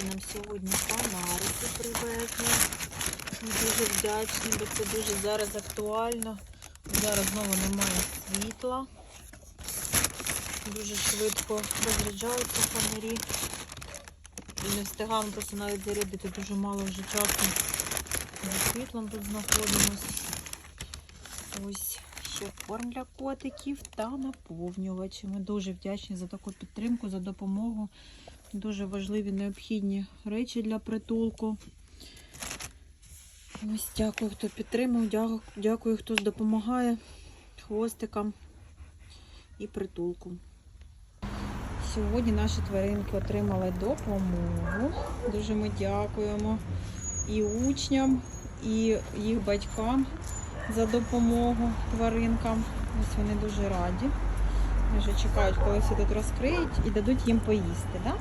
Хлопці нам сьогодні фонарики привезли. Ми дуже вдячні, бо це дуже зараз актуально. Зараз знову немає світла. Дуже швидко розряджаються фонарі. І не встигаємо просто навіть зарядити. Дуже мало вже часу зі світлом тут знаходимось. Ось ще корм для котиків та наповнювачі. Ми дуже вдячні за таку підтримку, за допомогу. Дуже важливі необхідні речі для притулку. Ось дякую, хто підтримав, дякую, хто допомагає хвостикам і притулку. Сьогодні наші тваринки отримали допомогу. Дуже ми дякуємо і учням, і їх батькам за допомогу тваринкам. Ось вони дуже раді. Вони вже чекають, коли все тут розкриють і дадуть їм поїсти. Да?